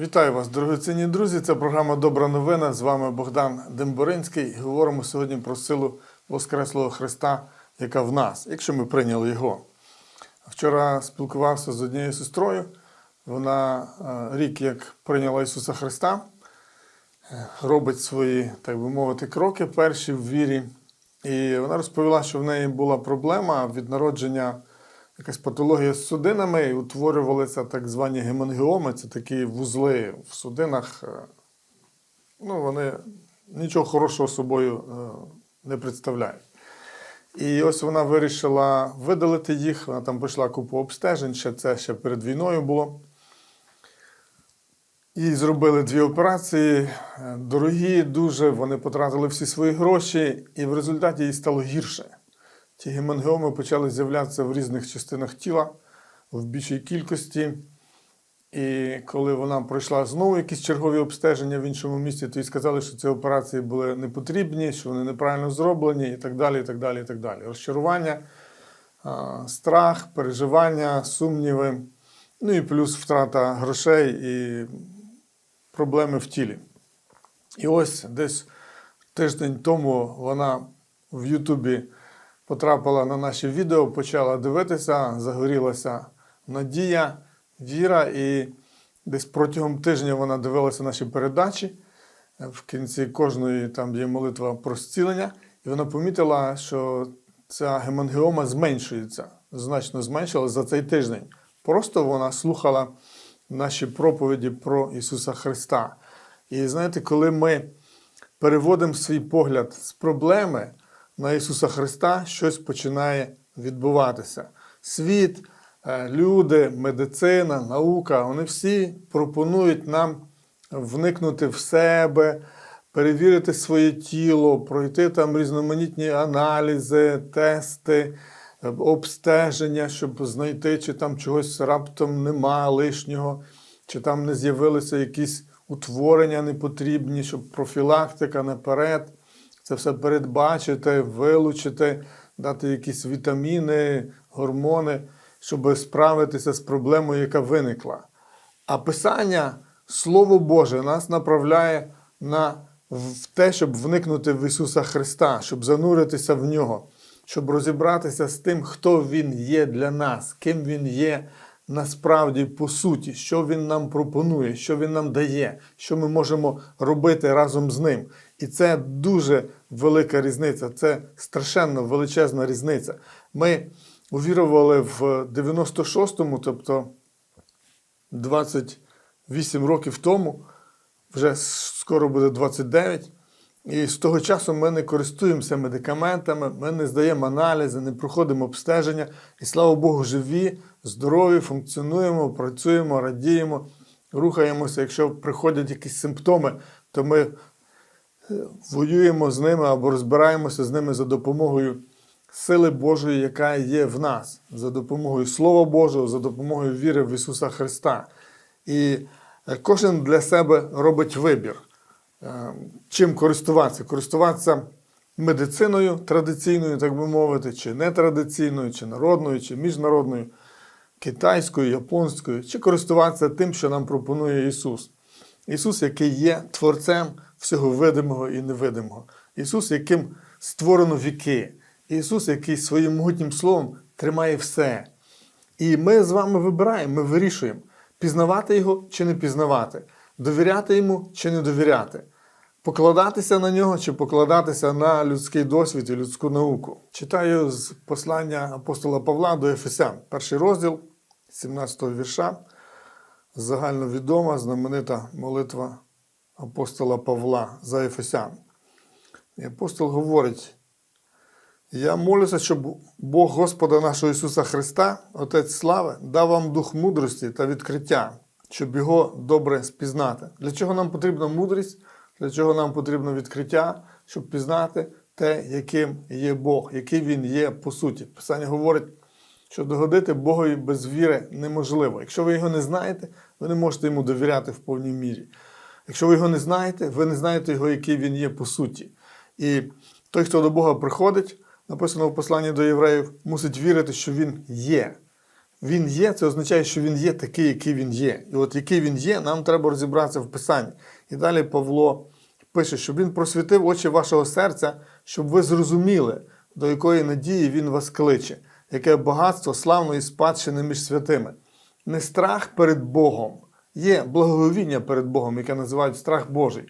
Вітаю вас, дорогоцінні друзі. Це програма Добра новина. З вами Богдан Демборинський. Говоримо сьогодні про силу Воскреслого Христа, яка в нас, якщо ми прийняли його. Вчора спілкувався з однією сестрою. Вона е, рік як прийняла Ісуса Христа, е, робить свої, так би мовити, кроки перші в вірі. І вона розповіла, що в неї була проблема від народження якась патологія з судинами, і утворювалися так звані гемангіоми, це такі вузли в судинах. е, Ну, вони нічого хорошого собою е, не представляють. І ось вона вирішила видалити їх. Вона там пройшла купу обстежень, ще це ще перед війною було. Їй зробили дві операції, е, дорогі, дуже. Вони потратили всі свої гроші, і в результаті їй стало гірше. Ті гемангіоми почали з'являтися в різних частинах тіла в більшій кількості. І коли вона пройшла знову якісь чергові обстеження в іншому місті, то їй сказали, що ці операції були не потрібні, що вони неправильно зроблені, і так далі. і так далі, і так далі. Розчарування, страх, переживання, сумніви, ну і плюс втрата грошей і проблеми в тілі. І ось десь тиждень тому вона в Ютубі потрапила на наші відео, почала дивитися, загорілася надія, віра, і десь протягом тижня вона дивилася наші передачі. В кінці кожної там є молитва про зцілення, і вона помітила, що ця гемангіома зменшується, значно зменшилась за цей тиждень. Просто вона слухала наші проповіді про Ісуса Христа. І знаєте, коли ми переводимо свій погляд з проблеми на Ісуса Христа, щось починає відбуватися. Світ, е, люди, медицина, наука вони всі пропонують нам вникнути в себе, перевірити своє тіло, пройти там різноманітні аналізи, тести, е, обстеження, щоб знайти, чи там чогось раптом нема лишнього, чи там не з'явилися якісь утворення непотрібні, щоб профілактика наперед. Це все передбачити, вилучити, дати якісь вітаміни, гормони, щоб справитися з проблемою, яка виникла. А Писання, Слово Боже, нас направляє на в те, щоб вникнути в Ісуса Христа, щоб зануритися в Нього, щоб розібратися з тим, хто Він є для нас, ким Він є насправді по суті, що Він нам пропонує, що Він нам дає, що ми можемо робити разом з ним. І це дуже велика різниця, це страшенно величезна різниця. Ми увірували в 96-му, тобто 28 років тому, вже скоро буде 29. І з того часу ми не користуємося медикаментами, ми не здаємо аналізи, не проходимо обстеження. І слава Богу, живі, здорові, функціонуємо, працюємо, радіємо, рухаємося. Якщо приходять якісь симптоми, то ми е, воюємо з ними або розбираємося з ними за допомогою сили Божої, яка є в нас, за допомогою Слова Божого, за допомогою віри в Ісуса Христа. І е, кожен для себе робить вибір. Е, Чим користуватися? Користуватися медициною традиційною, так би мовити, чи нетрадиційною, чи народною, чи міжнародною, китайською, японською, чи користуватися тим, що нам пропонує Ісус. Ісус, який є Творцем всього видимого і невидимого. Ісус, яким створено віки. Ісус, який своїм могутнім словом тримає все. І ми з вами вибираємо, ми вирішуємо, пізнавати Його чи не пізнавати, довіряти йому чи не довіряти, покладатися на нього чи покладатися на людський досвід і людську науку. Читаю з послання апостола Павла до Ефесян, перший розділ 17 вірша. Загальновідома, знаменита молитва апостола Павла за Ефесян. І апостол говорить. Я молюся, щоб Бог Господа нашого Ісуса Христа, Отець слави, дав вам дух мудрості та відкриття, щоб його добре спізнати. Для чого нам потрібна мудрість, для чого нам потрібно відкриття, щоб пізнати те, яким є Бог, який Він є по суті. Писання говорить, що догодити Богові без віри неможливо. Якщо ви його не знаєте, ви не можете йому довіряти в повній мірі. Якщо ви його не знаєте, ви не знаєте його, який він є по суті. І той, хто до Бога приходить, написано в посланні до євреїв, мусить вірити, що він є. Він є, це означає, що він є такий, який він є. І от який він є, нам треба розібратися в Писанні. І далі Павло пише, щоб він просвітив очі вашого серця, щоб ви зрозуміли, до якої надії він вас кличе, яке багатство славної спадщини між святими. Не страх перед Богом. Є благоговіння перед Богом, яке називають страх Божий.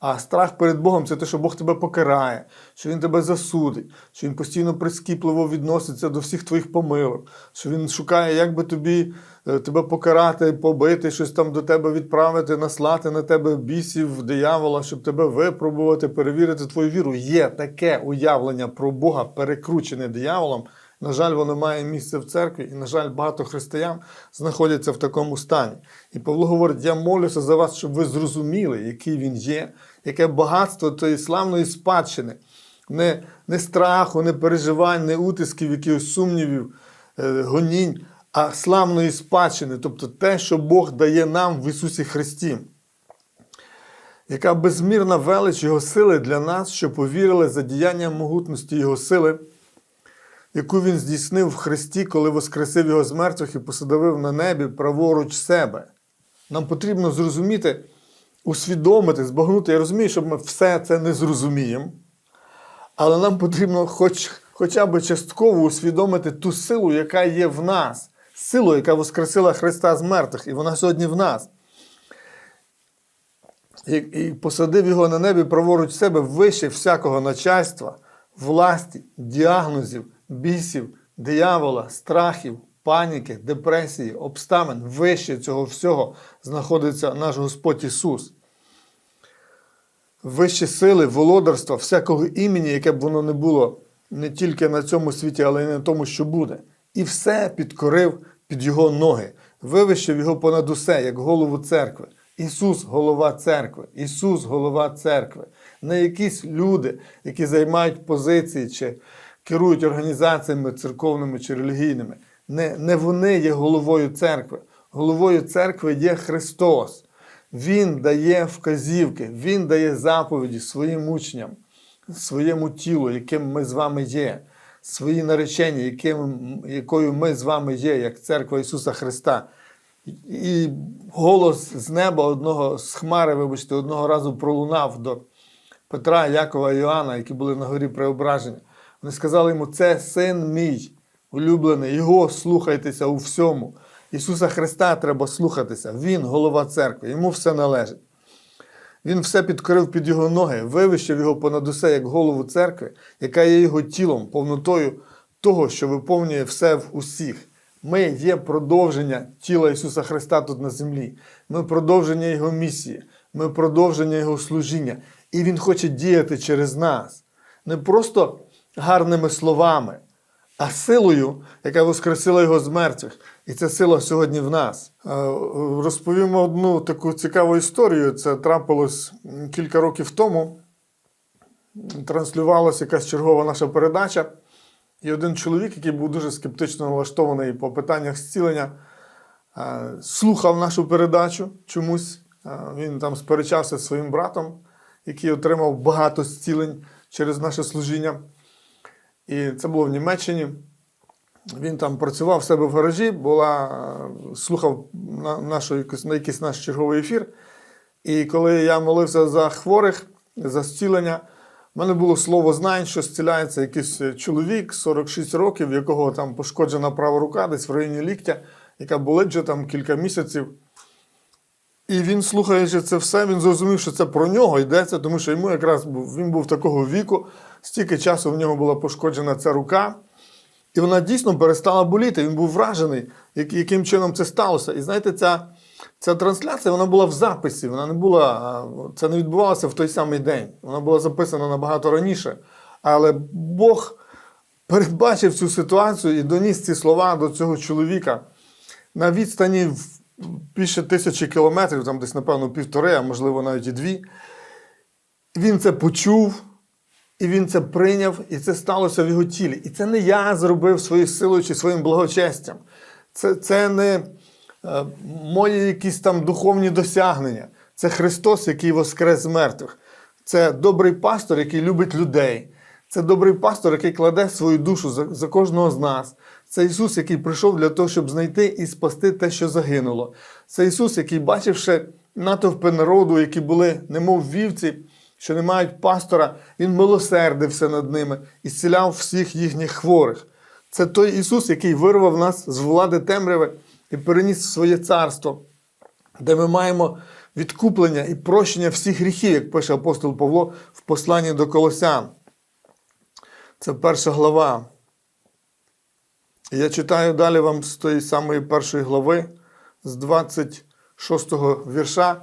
А страх перед Богом це те, що Бог тебе покарає, що Він тебе засудить, що Він постійно прискіпливо відноситься до всіх твоїх помилок, що Він шукає, як би тобі е, тебе покарати, побити, щось там до тебе відправити, наслати на тебе бісів, диявола, щоб тебе випробувати, перевірити твою віру. Є таке уявлення про Бога, перекручене дияволом. На жаль, воно має місце в церкві, і, на жаль, багато християн знаходяться в такому стані. І Павло говорить: я молюся за вас, щоб ви зрозуміли, який він є, яке багатство тої славної спадщини, не, не страху, не переживань, не утисків, якихось сумнівів, е, гонінь, а славної спадщини, тобто те, що Бог дає нам в Ісусі Христі. Яка безмірна велич Його сили для нас, що повірили за діянням могутності Його сили, яку він здійснив в Христі, коли воскресив його з мертвих і посадовив на небі праворуч себе. Нам потрібно зрозуміти, усвідомити, збагнути. Я розумію, що ми все це не зрозуміємо, але нам потрібно хоч, хоча б частково усвідомити ту силу, яка є в нас, силу, яка воскресила Христа з мертвих, і вона сьогодні в нас. І, і посадив його на небі праворуч себе вище всякого начальства, власті, діагнозів, бісів, диявола, страхів, паніки, депресії, обставин. Вище цього всього знаходиться наш Господь Ісус. Вище сили, володарства, всякого імені, яке б воно не було не тільки на цьому світі, але й на тому, що буде. І все підкорив під його ноги, вивищив його понад усе, як голову церкви. Ісус голова церкви, Ісус голова церкви. Не якісь люди, які займають позиції чи керують організаціями церковними чи релігійними. Не, не вони є головою церкви. Головою церкви є Христос. Він дає вказівки, Він дає заповіді своїм учням, своєму тілу, яким ми з вами є, свої наречення, яким, якою ми з вами є, як церква Ісуса Христа. І голос з неба одного з хмари, вибачте, одного разу пролунав до Петра, Якова і Іоанна, які були на горі преображення. Вони сказали йому: це син мій улюблений, його слухайтеся у всьому. Ісуса Христа треба слухатися. Він голова церкви, йому все належить. Він все підкорив під його ноги, вивищив його понад усе як голову церкви, яка є його тілом, повнотою того, що виповнює все в усіх. Ми є продовження тіла Ісуса Христа тут на землі. Ми продовження Його місії, ми продовження Його служіння. І Він хоче діяти через нас. Не просто гарними словами, а силою, яка воскресила Його з мертвих. І ця сила сьогодні в нас. Розповім одну таку цікаву історію. Це трапилось кілька років тому. Транслювалася якась чергова наша передача. І один чоловік, який був дуже скептично налаштований по питаннях зцілення, слухав нашу передачу чомусь. Він там сперечався зі своїм братом, який отримав багато зцілень через наше служіння. І це було в Німеччині. Він там працював в себе в гаражі, була, слухав на, нашу, на якийсь наш черговий ефір. І коли я молився за хворих, за зцілення, в мене було слово знань, що зціляється якийсь чоловік 46 років, якого там пошкоджена права рука, десь в районі ліктя, яка болить вже там кілька місяців. І він, слухаючи це все, він зрозумів, що це про нього йдеться, тому що йому якраз він був такого віку, стільки часу в нього була пошкоджена ця рука. І вона дійсно перестала боліти. Він був вражений, яким чином це сталося. І знаєте, ця, ця трансляція вона була в записі, вона не була, це не відбувалося в той самий день. Вона була записана набагато раніше. Але Бог передбачив цю ситуацію і доніс ці слова до цього чоловіка на відстані в більше тисячі кілометрів, там десь, напевно, півтори, а можливо навіть і дві. Він це почув, і він це прийняв, і це сталося в його тілі. І це не я зробив своєю силою чи своїм благочестям. Це, це не е, мої якісь там духовні досягнення. Це Христос, який воскрес з мертвих. Це добрий пастор, який любить людей. Це добрий пастор, який кладе свою душу за, за кожного з нас. Це Ісус, який прийшов для того, щоб знайти і спасти те, що загинуло. Це Ісус, який, бачивши натовпи народу, які були, немов вівці, що не мають пастора, Він милосердився над ними і зціляв всіх їхніх хворих. Це той Ісус, який вирвав нас з влади темряви і переніс своє царство, де ми маємо відкуплення і прощення всіх гріхів, як пише апостол Павло в посланні до Колосян. Це перша глава. Я читаю далі вам з тої самої першої глави, з 26-го вірша,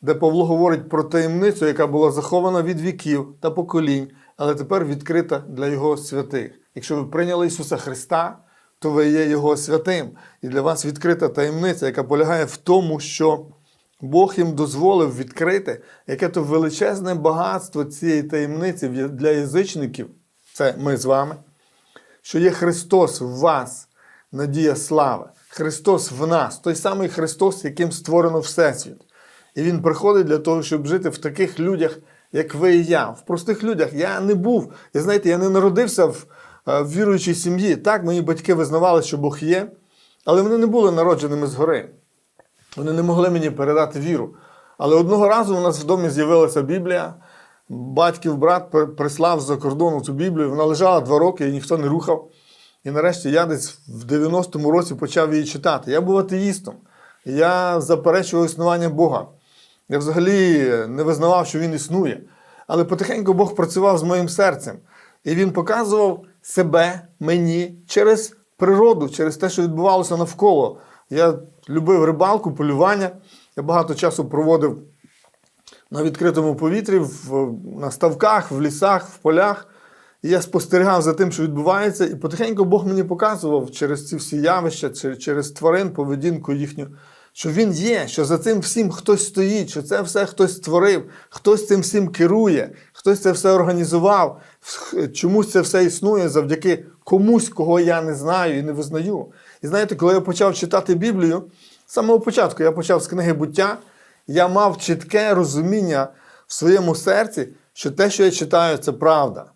де Павло говорить про таємницю, яка була захована від віків та поколінь, але тепер відкрита для Його святих. Якщо ви прийняли Ісуса Христа, то ви є Його святим. І для вас відкрита таємниця, яка полягає в тому, що Бог їм дозволив відкрити, яке то величезне багатство цієї таємниці для язичників, це ми з вами, що є Христос в вас, надія слави, Христос в нас, той самий Христос, яким створено Всесвіт. І Він приходить для того, щоб жити в таких людях, як ви і я. В простих людях я не був. І знаєте, я не народився в, е, в віруючій сім'ї. Так, мої батьки визнавали, що Бог є, але вони не були народженими згори. Вони не могли мені передати віру. Але одного разу у нас в домі з'явилася Біблія. Батьків брат прислав з-за кордону цю Біблію. Вона лежала два роки і ніхто не рухав. І нарешті я десь в 90-му році почав її читати. Я був атеїстом. Я заперечував існування Бога. Я взагалі не визнавав, що він існує. Але потихеньку Бог працював з моїм серцем. І він показував себе мені через природу, через те, що відбувалося навколо. Я любив рибалку, полювання. Я багато часу проводив на відкритому повітрі, в, на ставках, в лісах, в полях. І я спостерігав за тим, що відбувається, і потихеньку Бог мені показував через ці всі явища, через тварин, поведінку їхню, що він є, що за цим всім хтось стоїть, що це все хтось створив, хтось цим всім керує, хтось це все організував, чомусь це все існує завдяки комусь, кого я не знаю і не визнаю. І знаєте, коли я почав читати Біблію, з самого початку я почав з книги буття, я мав чітке розуміння в своєму серці, що те, що я читаю, це правда.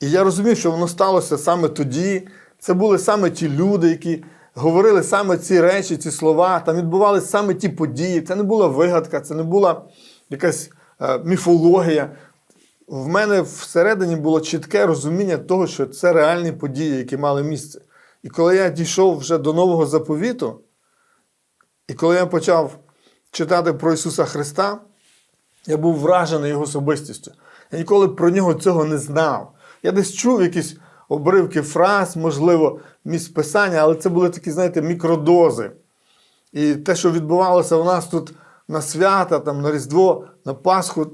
І я розумів, що воно сталося саме тоді. Це були саме ті люди, які говорили саме ці речі, ці слова. Там відбувалися саме ті події. Це не була вигадка, це не була якась е, міфологія. В мене всередині було чітке розуміння того, що це реальні події, які мали місце. І коли я дійшов вже до нового заповіту, і коли я почав читати про Ісуса Христа, я був вражений його особистістю. Я ніколи про нього цього не знав. Я десь чув якісь обривки фраз, можливо, місць писання, але це були такі, знаєте, мікродози. І те, що відбувалося у нас тут на свята, там, на Різдво, на Пасху,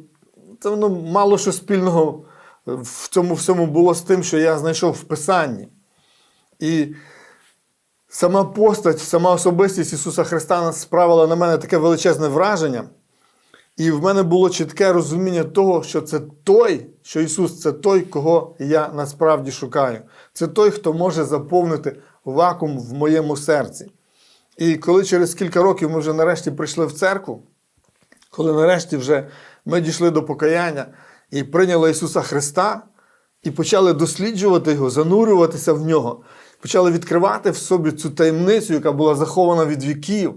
це воно мало що спільного в цьому всьому було з тим, що я знайшов в Писанні. І сама постать, сама особистість Ісуса Христа справила на мене таке величезне враження. І в мене було чітке розуміння того, що це той, що Ісус це той, кого я насправді шукаю. Це той, хто може заповнити вакуум в моєму серці. І коли через кілька років ми вже нарешті прийшли в церкву, коли нарешті вже ми дійшли до покаяння і прийняли Ісуса Христа, і почали досліджувати Його, занурюватися в нього, почали відкривати в собі цю таємницю, яка була захована від віків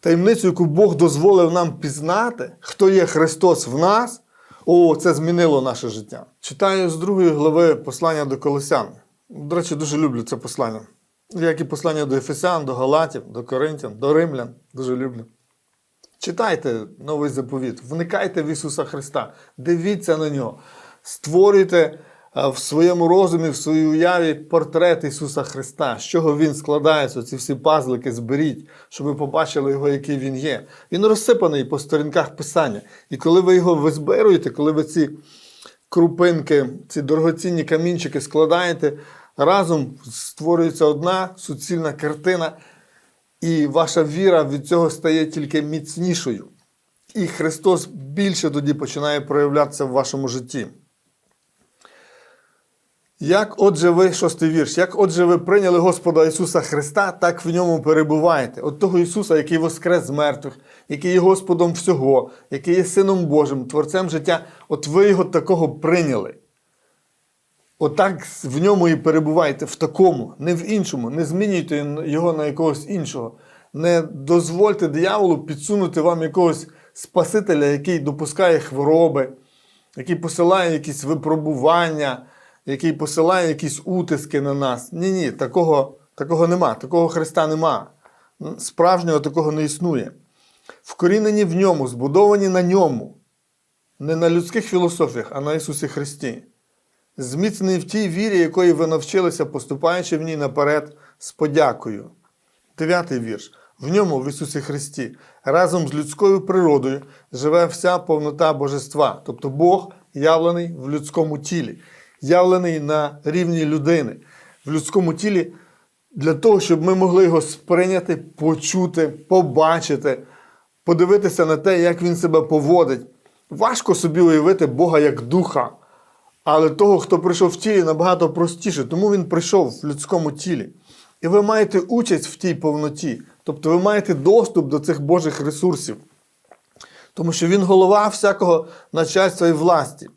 таємницю, яку Бог дозволив нам пізнати, хто є Христос в нас, о, це змінило наше життя. Читаю з другої глави послання до Колосян. До речі, дуже люблю це послання. Як і послання до Ефесян, до Галатів, до Коринтян, до Римлян. Дуже люблю. Читайте новий заповіт, вникайте в Ісуса Христа, дивіться на нього, створюйте в своєму розумі, в своїй уяві портрет Ісуса Христа, з чого Він складається, ці всі пазлики зберіть, щоб ви побачили його, який він є. Він розсипаний по сторінках Писання. І коли ви його визбируєте, коли ви ці крупинки, ці дорогоцінні камінчики складаєте, разом створюється одна суцільна картина. І ваша віра від цього стає тільки міцнішою. І Христос більше тоді починає проявлятися в вашому житті. Як отже ви, шостий вірш, як отже ви прийняли Господа Ісуса Христа, так в ньому перебуваєте. От того Ісуса, який воскрес з мертвих, який є Господом всього, який є Сином Божим, Творцем життя, от ви його такого прийняли. Отак в ньому і перебувайте, в такому, не в іншому. Не змінюйте його на якогось іншого. Не дозвольте дияволу підсунути вам якогось Спасителя, який допускає хвороби, який посилає якісь випробування, який посилає якісь утиски на нас. Ні, ні, такого, такого нема, такого Христа нема. Справжнього такого не існує. Вкорінені в ньому, збудовані на ньому, не на людських філософіях, а на Ісусі Христі. Зміцнений в тій вірі, якої ви навчилися, поступаючи в ній наперед з подякою. Дев'ятий вірш. В ньому, в Ісусі Христі, разом з людською природою живе вся повнота Божества, тобто Бог явлений в людському тілі, явлений на рівні людини, в людському тілі для того, щоб ми могли його сприйняти, почути, побачити, подивитися на те, як він себе поводить. Важко собі уявити Бога як духа, але того, хто прийшов в тілі, набагато простіше, тому він прийшов в людському тілі. І ви маєте участь в тій повноті. Тобто ви маєте доступ до цих Божих ресурсів. Тому що він голова всякого начальства і власті.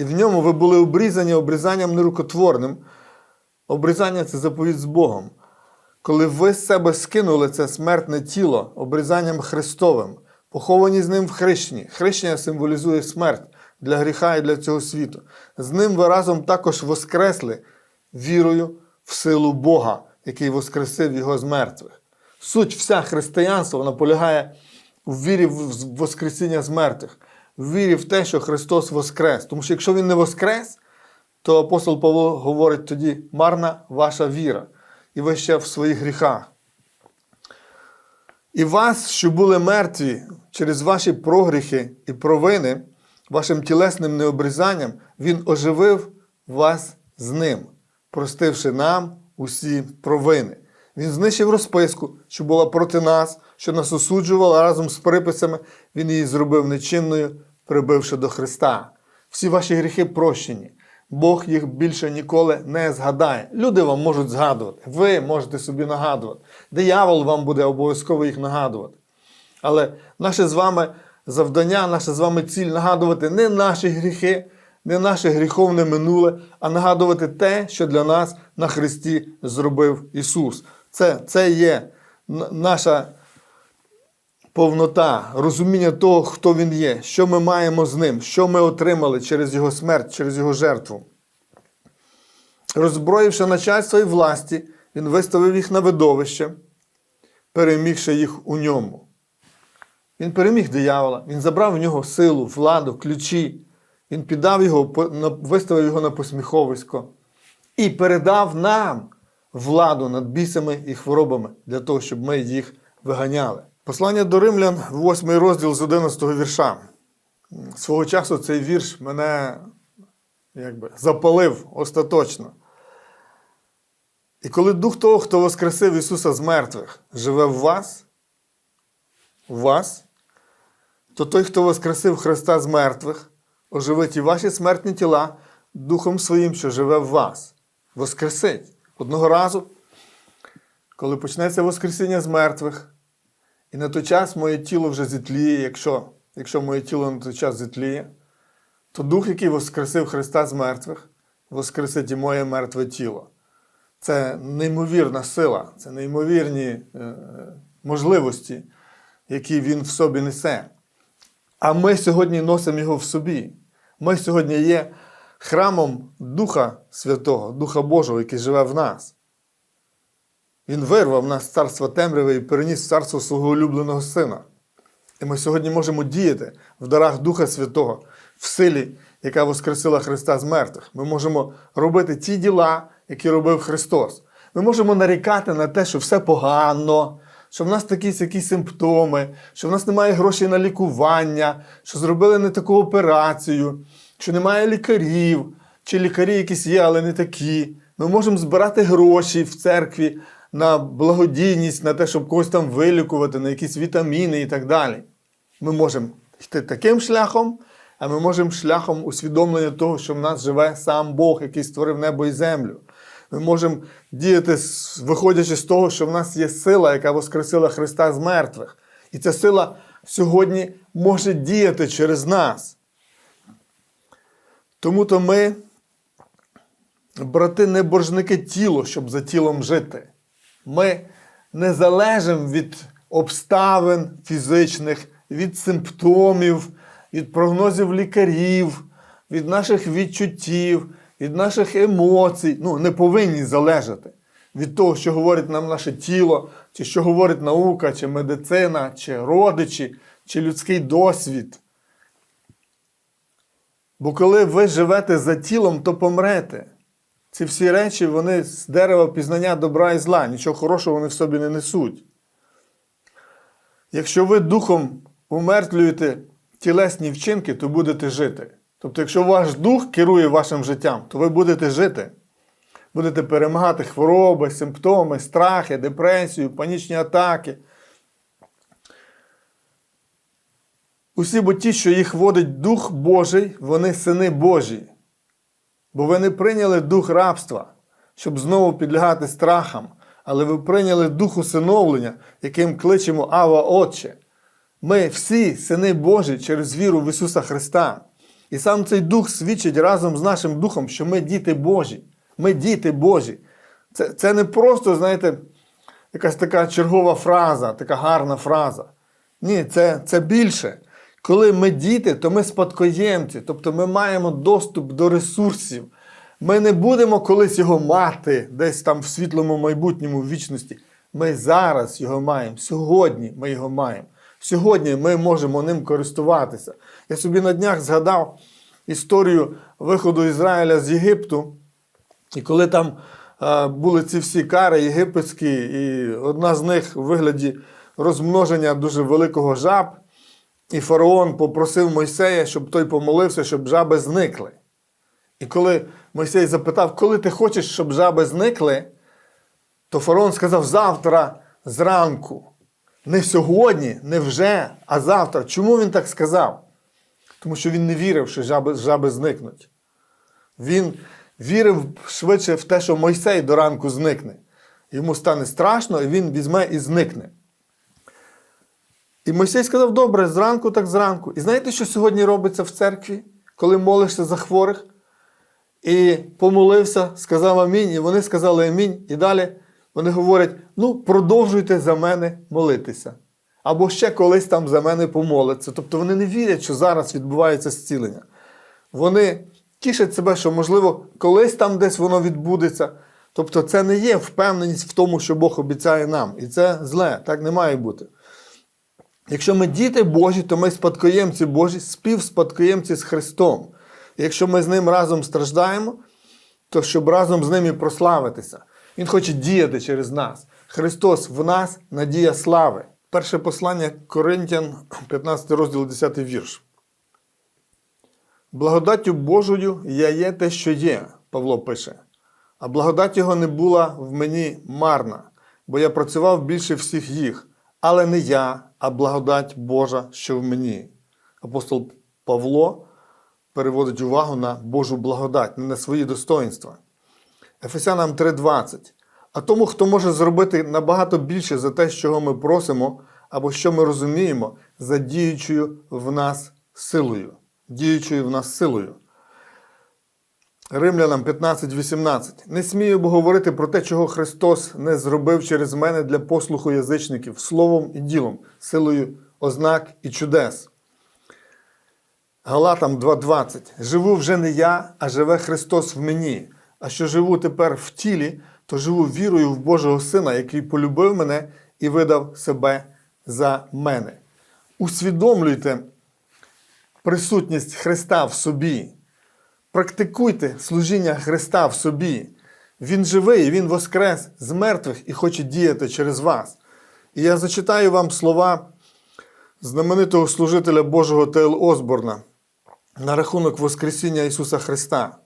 І в ньому ви були обрізані обрізанням нерукотворним. Обрізання це заповідь з Богом. Коли ви з себе скинули це смертне тіло обрізанням Христовим, поховані з ним в хрещенні. Хрещення символізує смерть для гріха і для цього світу. З ним ви разом також воскресли вірою в силу Бога, який воскресив його з мертвих. Суть вся християнства вона полягає у вірі в Воскресіння з мертвих, в вірі в те, що Христос воскрес. Тому що якщо Він не воскрес, то апостол Павло говорить тоді: марна ваша віра, і ви ще в своїх гріхах. І вас, що були мертві через ваші прогріхи і провини, вашим тілесним необрізанням, Він оживив вас з ним, простивши нам усі провини. Він знищив розписку, що була проти нас, що нас осуджувала разом з приписами, Він її зробив нечинною, прибивши до Христа. Всі ваші гріхи прощені. Бог їх більше ніколи не згадає. Люди вам можуть згадувати, ви можете собі нагадувати. Диявол вам буде обов'язково їх нагадувати. Але наше з вами завдання, наша з вами ціль нагадувати не наші гріхи, не наше гріховне минуле, а нагадувати те, що для нас на Христі зробив Ісус. Це, Це є наша повнота, розуміння того, хто Він є, що ми маємо з ним, що ми отримали через Його смерть, через Його жертву. Роззброївши начальство і власті, Він виставив їх на видовище, перемігши їх у ньому. Він переміг диявола, він забрав у нього силу, владу, ключі. Він піддав його, виставив його на посміховисько і передав нам владу над бісами і хворобами для того, щоб ми їх виганяли. Послання до римлян, 8 розділ з 11 вірша. Свого часу цей вірш мене якби, запалив остаточно. І коли Дух того, хто воскресив Ісуса з мертвих, живе в вас, в вас, то той, хто воскресив Христа з мертвих, оживить і ваші смертні тіла Духом Своїм, що живе в вас. Воскресить. Одного разу, коли почнеться Воскресіння з мертвих, і на той час моє тіло вже зітліє, якщо якщо моє тіло на той час зітліє, то Дух, який воскресив Христа з мертвих, воскресить і моє мертве тіло. Це неймовірна сила, це неймовірні е, можливості, які Він в собі несе. А ми сьогодні носимо його в собі. Ми сьогодні є храмом Духа Святого, Духа Божого, який живе в нас. Він вирвав нас з царства темряви і переніс царство свого улюбленого Сина. І ми сьогодні можемо діяти в дарах Духа Святого, в силі, яка воскресила Христа з мертвих. Ми можемо робити ті діла, які робив Христос. Ми можемо нарікати на те, що все погано, що в нас такі якісь симптоми, що в нас немає грошей на лікування, що зробили не таку операцію, що немає лікарів, чи лікарі якісь є, але не такі. Ми можемо збирати гроші в церкві на благодійність, на те, щоб когось там вилікувати, на якісь вітаміни і так далі. Ми можемо йти таким шляхом, а ми можемо шляхом усвідомлення того, що в нас живе сам Бог, який створив небо і землю. Ми можемо діяти, виходячи з того, що в нас є сила, яка воскресила Христа з мертвих. І ця сила сьогодні може діяти через нас. Тому то ми брати, не боржники тілу, щоб за тілом жити. Ми не залежимо від обставин фізичних, від симптомів, від прогнозів лікарів, від наших відчуттів, від наших емоцій. Ну, не повинні залежати від того, що говорить нам наше тіло, чи що говорить наука, чи медицина, чи родичі, чи людський досвід. Бо коли ви живете за тілом, то помрете. Ці всі речі, вони з дерева пізнання добра і зла, нічого хорошого вони в собі не несуть. Якщо ви духом умертвлюєте тілесні вчинки, то будете жити. Тобто, якщо ваш дух керує вашим життям, то ви будете жити. Будете перемагати хвороби, симптоми, страхи, депресію, панічні атаки. Усі бо ті, що їх водить Дух Божий, вони сини Божі. Бо ви не прийняли дух рабства, щоб знову підлягати страхам, але ви прийняли дух усиновлення, яким кличемо Ава Отче. Ми всі сини Божі через віру в Ісуса Христа. І сам цей дух свідчить разом з нашим духом, що ми діти Божі. Ми діти Божі. Це, це не просто, знаєте, якась така чергова фраза, така гарна фраза. Ні, це, це більше. Коли ми діти, то ми спадкоємці, тобто ми маємо доступ до ресурсів. Ми не будемо колись його мати десь там в світлому майбутньому в вічності. Ми зараз його маємо. Сьогодні ми його маємо. Сьогодні ми можемо ним користуватися. Я собі на днях згадав історію виходу Ізраїля з Єгипту. І коли там були ці всі кари єгипетські, і одна з них у вигляді розмноження дуже великого жаб, і фараон попросив Мойсея, щоб той помолився, щоб жаби зникли. І коли Мойсей запитав, коли ти хочеш, щоб жаби зникли, то фараон сказав завтра зранку. Не сьогодні, не вже, а завтра. Чому він так сказав? Тому що він не вірив, що жаби, жаби зникнуть. Він вірив швидше в те, що Мойсей до ранку зникне. Йому стане страшно, і він візьме і зникне. І Мойсей сказав: добре, зранку, так зранку. І знаєте, що сьогодні робиться в церкві, коли молишся за хворих? І помолився, сказав амінь, і вони сказали амінь. І далі вони говорять: ну, продовжуйте за мене молитися. Або ще колись там за мене помолиться. Тобто вони не вірять, що зараз відбувається зцілення. Вони тішать себе, що, можливо, колись там десь воно відбудеться. Тобто, це не є впевненість в тому, що Бог обіцяє нам. І це зле, так не має бути. Якщо ми діти Божі, то ми спадкоємці Божі, співспадкоємці з Христом. Якщо ми з ним разом страждаємо, то щоб разом з ним і прославитися. Він хоче діяти через нас. Христос в нас надія слави. Перше послання Коринтян, 15 розділ, 10 вірш. Благодаттю Божою я є те, що є, Павло пише. А благодать його не була в мені марна, бо я працював більше всіх їх, але не я, а благодать Божа, що в мені. Апостол Павло переводить увагу на Божу благодать, не на свої достоїнства. Ефесянам 3:20. А тому, хто може зробити набагато більше за те, чого ми просимо, або що ми розуміємо, за діючою в нас силою. Діючою в нас силою. Римлянам 15:18. Не смію бо говорити про те, чого Христос не зробив через мене для послуху язичників, словом і ділом, силою ознак і чудес. Галатам 2:20. Живу вже не я, а живе Христос в мені. А що живу тепер в тілі, то живу вірою в Божого Сина, який полюбив мене і видав себе за мене. Усвідомлюйте присутність Христа в собі. Практикуйте служіння Христа в собі. Він живий, Він воскрес з мертвих і хоче діяти через вас. І я зачитаю вам слова знаменитого служителя Божого Тейл Осборна на рахунок Воскресіння Ісуса Христа.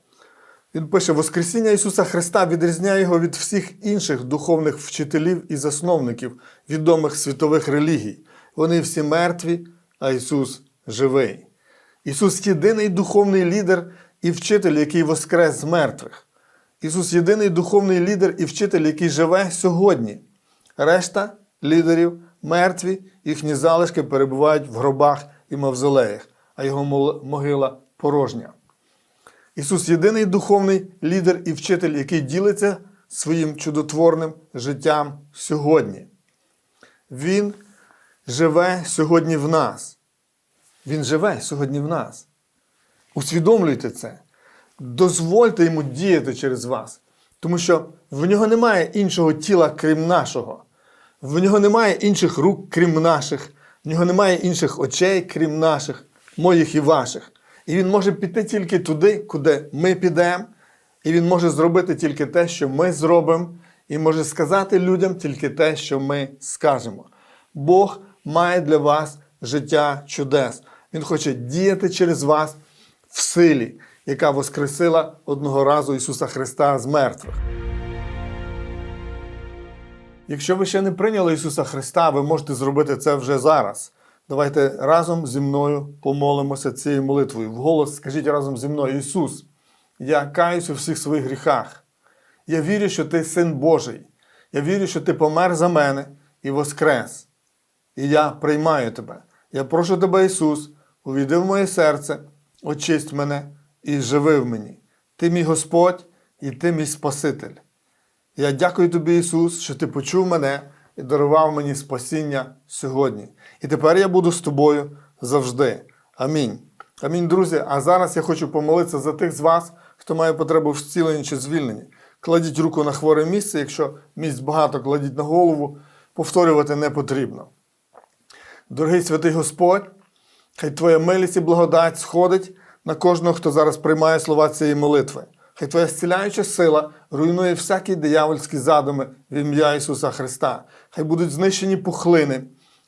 Він пише: Воскресіння Ісуса Христа відрізняє його від всіх інших духовних вчителів і засновників відомих світових релігій. Вони всі мертві, а Ісус живий. Ісус єдиний духовний лідер і вчитель, який воскрес з мертвих. Ісус єдиний духовний лідер і вчитель, який живе сьогодні. Решта лідерів мертві, їхні залишки перебувають в гробах і мавзолеях, а його могила порожня. Ісус єдиний духовний лідер і вчитель, який ділиться своїм чудотворним життям сьогодні. Він живе сьогодні в нас. Він живе сьогодні в нас. Усвідомлюйте це. Дозвольте йому діяти через вас. Тому що в нього немає іншого тіла, крім нашого. В нього немає інших рук, крім наших. В нього немає інших очей, крім наших, моїх і ваших. І він може піти тільки туди, куди ми підемо. І він може зробити тільки те, що ми зробимо, і може сказати людям тільки те, що ми скажемо. Бог має для вас життя чудес. Він хоче діяти через вас в силі, яка воскресила одного разу Ісуса Христа з мертвих. Якщо ви ще не прийняли Ісуса Христа, ви можете зробити це вже зараз. Давайте разом зі мною помолимося цією молитвою. Вголос скажіть разом зі мною: Ісус, я каюсь у всіх своїх гріхах. Я вірю, що Ти син Божий. Я вірю, що Ти помер за мене і воскрес. І я приймаю тебе. Я прошу тебе, Ісус, увійди в моє серце, очисть мене і живи в мені. Ти мій Господь і ти мій Спаситель. Я дякую тобі, Ісус, що ти почув мене і дарував мені спасіння сьогодні. І тепер я буду з тобою завжди. Амінь. Амінь, друзі. А зараз я хочу помолитися за тих з вас, хто має потребу в зціленні чи звільненні. Кладіть руку на хворе місце, якщо місць багато, кладіть на голову, повторювати не потрібно. Дорогий святий Господь, хай Твоя милість і благодать сходить на кожного, хто зараз приймає слова цієї молитви. Хай Твоя зціляюча сила руйнує всякі диявольські задуми в ім'я Ісуса Христа. Хай будуть знищені пухлини,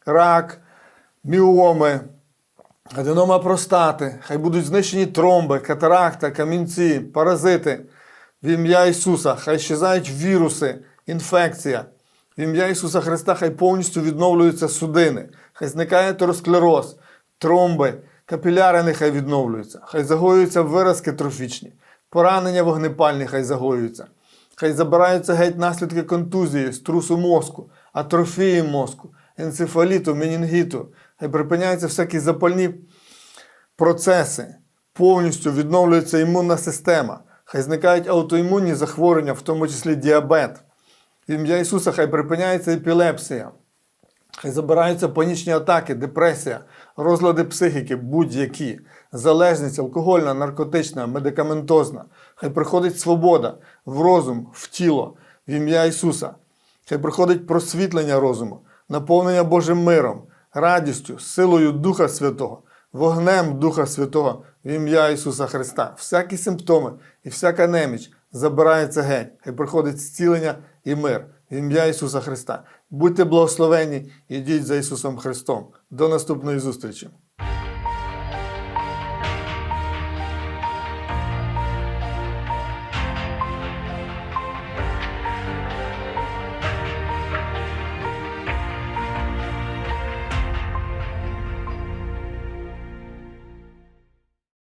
рак, міоми, аденома простати, хай будуть знищені тромби, катаракта, камінці, паразити. В ім'я Ісуса, хай щезають віруси, інфекція. В ім'я Ісуса Христа хай повністю відновлюються судини, хай зникає атеросклероз, тромби, капіляри нехай відновлюються, хай загоюються виразки трофічні, поранення вогнепальні хай загоюються, хай забираються геть наслідки контузії, струсу мозку, атрофії мозку, енцефаліту, менінгіту, хай припиняються всякі запальні процеси, повністю відновлюється імунна система, хай зникають аутоімунні захворювання, в тому числі діабет. В ім'я Ісуса хай припиняється епілепсія, забираються панічні атаки, депресія, розлади психіки, будь-які, залежність алкогольна, наркотична, медикаментозна. Хай приходить свобода в розум, в тіло, в ім'я Ісуса. Хай приходить просвітлення розуму, наповнення Божим миром, радістю, силою Духа Святого, вогнем Духа Святого в ім'я Ісуса Христа. Всякі симптоми і всяка неміч забирається геть. Хай приходить зцілення і мир в ім'я Ісуса Христа. Будьте благословені ідіть за Ісусом Христом. До наступної зустрічі!